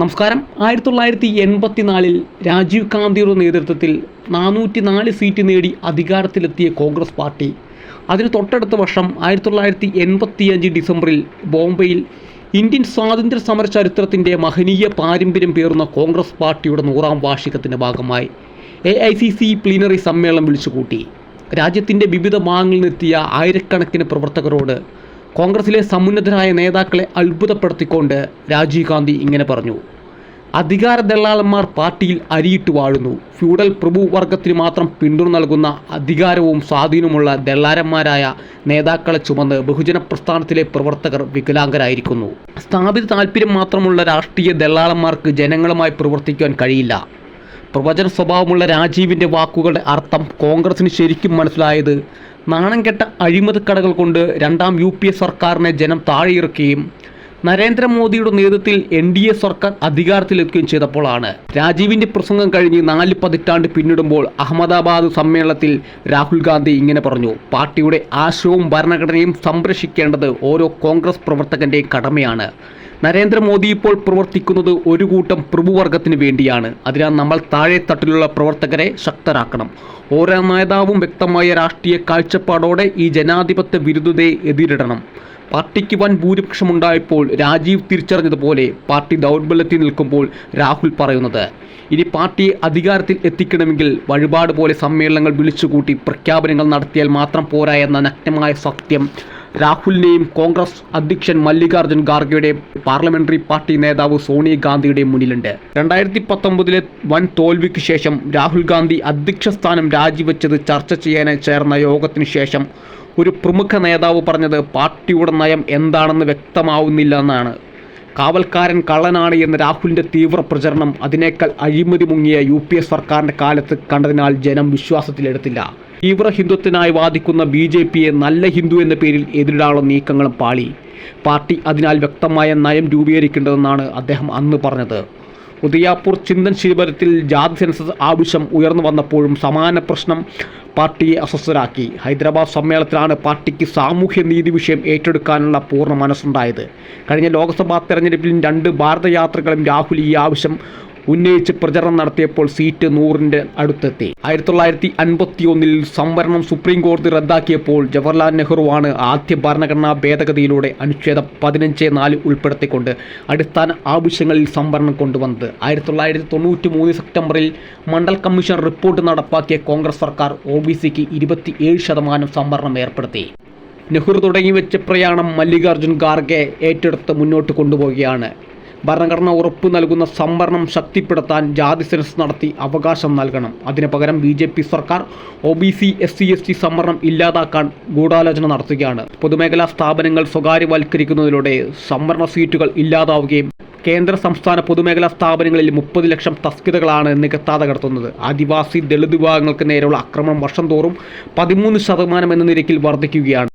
നമസ്കാരം. ആയിരത്തി തൊള്ളായിരത്തി എൺപത്തിനാലിൽ രാജീവ് ഗാന്ധിയുടെ നേതൃത്വത്തിൽ നാനൂറ്റി നാല് സീറ്റ് നേടി അധികാരത്തിലെത്തിയ കോൺഗ്രസ് പാർട്ടി. അതിന് തൊട്ടടുത്ത വർഷം ആയിരത്തി തൊള്ളായിരത്തി എൺപത്തിയഞ്ച് ഡിസംബറിൽ ബോംബെയിൽ ഇന്ത്യൻ സ്വാതന്ത്ര്യ സമര ചരിത്രത്തിന്റെ മഹനീയ പാരമ്പര്യം പേറുന്ന കോൺഗ്രസ് പാർട്ടിയുടെ നൂറാം വാർഷികത്തിന്റെ ഭാഗമായി A I C C plenary സമ്മേളനം വിളിച്ചുകൂട്ടി. രാജ്യത്തിന്റെ വിവിധ ഭാഗങ്ങളിൽ നിന്നെത്തിയ ആയിരക്കണക്കിന് പ്രവർത്തകരോട് കോൺഗ്രസിലെ സമുന്നതരായ നേതാക്കളെ അത്ഭുതപ്പെടുത്തിക്കൊണ്ട് രാജീവ് ഗാന്ധി ഇങ്ങനെ പറഞ്ഞു. അധികാര ദല്ലാളന്മാർ പാർട്ടിയിൽ അരിയിട്ട് വാഴുന്നു. ഫ്യൂഡൽ പ്രഭുവർഗത്തിന് മാത്രം പിന്തുണ നൽകുന്ന അധികാരവും സ്വാധീനവുമുള്ള ദല്ലാരന്മാരായ നേതാക്കളെ ചുമന്ന് ബഹുജന പ്രസ്ഥാനത്തിലെ പ്രവർത്തകർ വികലാംഗരായിരിക്കുന്നു. സ്ഥാപിത താല്പര്യം മാത്രമുള്ള രാഷ്ട്രീയ ദല്ലാളന്മാർക്ക് ജനങ്ങളുമായി പ്രവർത്തിക്കാൻ കഴിയില്ല. പ്രവചന സ്വഭാവമുള്ള രാജീവിന്റെ വാക്കുകളുടെ അർത്ഥം കോൺഗ്രസിന് ശരിക്കും മനസ്സിലായത് നാണം കെട്ട അഴിമതിക്കടകൾ കൊണ്ട് രണ്ടാം യു പി എ സർക്കാരിനെ ജനം താഴെയിറക്കുകയും നരേന്ദ്രമോദിയുടെ നേതൃത്വത്തിൽ എൻ ഡി എ സർക്കാർ അധികാരത്തിലെത്തുകയും ചെയ്തപ്പോഴാണ് രാജീവിന്റെ പ്രസംഗം കഴിഞ്ഞ് നാല് പതിറ്റാണ്ട് പിന്നിടുമ്പോൾ അഹമ്മദാബാദ് സമ്മേളനത്തിൽ രാഹുൽ ഗാന്ധി ഇങ്ങനെ പറഞ്ഞു പാർട്ടിയുടെ ആശയവും ഭരണഘടനയും സംരക്ഷിക്കേണ്ടത് ഓരോ കോൺഗ്രസ് പ്രവർത്തകന്റെയും കടമയാണ്. നരേന്ദ്രമോദി ഇപ്പോൾ പ്രവർത്തിക്കുന്നത് ഒരു കൂട്ടം പ്രഭുവർഗത്തിന് വേണ്ടിയാണ്. അതിനാൽ നമ്മൾ താഴെ തട്ടിലുള്ള പ്രവർത്തകരെ ശക്തരാക്കണം. ഓരോ നേതാവും വ്യക്തമായ രാഷ്ട്രീയ കാഴ്ചപ്പാടോടെ ഈ ജനാധിപത്യ വിരുദ്ധതയെ എതിരിടണം. പാർട്ടിക്ക് വൻ ഭൂരിപക്ഷമുണ്ടായപ്പോൾ രാജീവ് തിരിച്ചറിഞ്ഞതുപോലെ പാർട്ടി ദൗർബല്യത്തിൽ നിൽക്കുമ്പോൾ രാഹുൽ പറയുന്നത് ഇനി പാർട്ടിയെ അധികാരത്തിൽ എത്തിക്കണമെങ്കിൽ വഴിപാട് പോലെ സമ്മേളനങ്ങൾ വിളിച്ചുകൂട്ടി പ്രഖ്യാപനങ്ങൾ നടത്തിയാൽ മാത്രം പോരാ എന്ന നഗ്നമായ സത്യം രാഹുലിന്റെയും കോൺഗ്രസ് അധ്യക്ഷൻ മല്ലികാർജുൻ ഖാർഗെയുടെയും പാർലമെന്ററി പാർട്ടി നേതാവ് സോണിയാഗാന്ധിയുടെയും മുന്നിലുണ്ട്. രണ്ടായിരത്തി പത്തൊമ്പതിലെ വൻ തോൽവിക്ക് ശേഷം രാഹുൽ ഗാന്ധി അധ്യക്ഷ സ്ഥാനം രാജിവെച്ചത് ചർച്ച ചെയ്യാനായി ചേർന്ന യോഗത്തിന് ശേഷം ഒരു പ്രമുഖ നേതാവ് പറഞ്ഞത് പാർട്ടിയുടെ നയം എന്താണെന്ന് വ്യക്തമാവുന്നില്ല എന്നാണ്. കാവൽക്കാരൻ കള്ളനാണ് എന്ന രാഹുലിന്റെ തീവ്ര പ്രചരണം അതിനേക്കാൾ അഴിമതി മുങ്ങിയ യു പി എ സർക്കാരിന്റെ കാലത്ത് കണ്ടതിനാൽ ജനം വിശ്വാസത്തിലെടുത്തില്ല തീവ്ര ഹിന്ദുത്വത്തിനായി വാദിക്കുന്ന ബി ജെ പിയെ നല്ല ഹിന്ദു എന്ന പേരിൽ എതിരിടാനുള്ള നീക്കങ്ങളും പാളി. പാർട്ടി അതിനാൽ വ്യക്തമായ നയം രൂപീകരിക്കേണ്ടതെന്നാണ് അദ്ദേഹം അന്ന് പറഞ്ഞത്. ഉദയാപൂർ ചിന്തൻ ശിബിരത്തിൽ ജാതി സെൻസസ് ആവശ്യം ഉയർന്നു വന്നപ്പോഴും സമാന പ്രശ്നം പാർട്ടിയെ അസ്വസ്ഥരാക്കി. ഹൈദരാബാദ് സമ്മേളനത്തിലാണ് പാർട്ടിക്ക് സാമൂഹ്യ നീതി വിഷയം ഏറ്റെടുക്കാനുള്ള പൂർണ മനസ്സുണ്ടായത്. കഴിഞ്ഞ ലോക്സഭാ തെരഞ്ഞെടുപ്പിൽ രണ്ട് ഭാരതയാത്രകളും രാഹുൽ ഈ ആവശ്യം ഉന്നയിച്ച് പ്രചരണം നടത്തിയപ്പോൾ സീറ്റ് നൂറിന്റെ അടുത്തെത്തി. ആയിരത്തി തൊള്ളായിരത്തി അൻപത്തി ഒന്നിൽ സംവരണം സുപ്രീം കോടതി റദ്ദാക്കിയപ്പോൾ ജവഹർലാൽ നെഹ്റുവാണ് ആദ്യ ഭരണഘടനാ ഭേദഗതിയിലൂടെ അനുച്ഛേദം പതിനഞ്ച് നാല് ഉൾപ്പെടുത്തിക്കൊണ്ട് അടിസ്ഥാന ആവശ്യങ്ങളിൽ സംവരണം കൊണ്ടുവന്നത്. ആയിരത്തി തൊള്ളായിരത്തി തൊണ്ണൂറ്റി മൂന്ന് സെപ്റ്റംബറിൽ മണ്ഡൽ കമ്മീഷൻ റിപ്പോർട്ട് നടപ്പാക്കിയ കോൺഗ്രസ് സർക്കാർ ഒ ബി സിക്ക് ശതമാനം സംവരണം ഏർപ്പെടുത്തി. നെഹ്റു തുടങ്ങി വെച്ച പ്രയാണം മല്ലികാർജുൻ ഖാർഗെ ഏറ്റെടുത്ത് മുന്നോട്ട് കൊണ്ടുപോവുകയാണ്. ഭരണഘടന ഉറപ്പ് നൽകുന്ന സംവരണം ശക്തിപ്പെടുത്താൻ ജാതി സെൻസ് നടത്തി അവകാശം നൽകണം. അതിനു പകരം ബി ജെ പി സർക്കാർ O B C S C S T സംവരണം ഇല്ലാതാക്കാൻ ഗൂഢാലോചന നടത്തുകയാണ്. പൊതുമേഖലാ സ്ഥാപനങ്ങൾ സ്വകാര്യവൽക്കരിക്കുന്നതിലൂടെ സംവരണ സീറ്റുകൾ ഇല്ലാതാവുകയും കേന്ദ്ര സംസ്ഥാന പൊതുമേഖലാ സ്ഥാപനങ്ങളിൽ മുപ്പത് ലക്ഷം തസ്കിതകളാണ് നികത്താതെ കടത്തുന്നത്. ആദിവാസി ദളിത് വിഭാഗങ്ങൾക്ക് നേരെയുള്ള ആക്രമണം വർഷം തോറും പതിമൂന്ന് ശതമാനം എന്ന നിരക്കിൽ വർദ്ധിക്കുകയാണ്.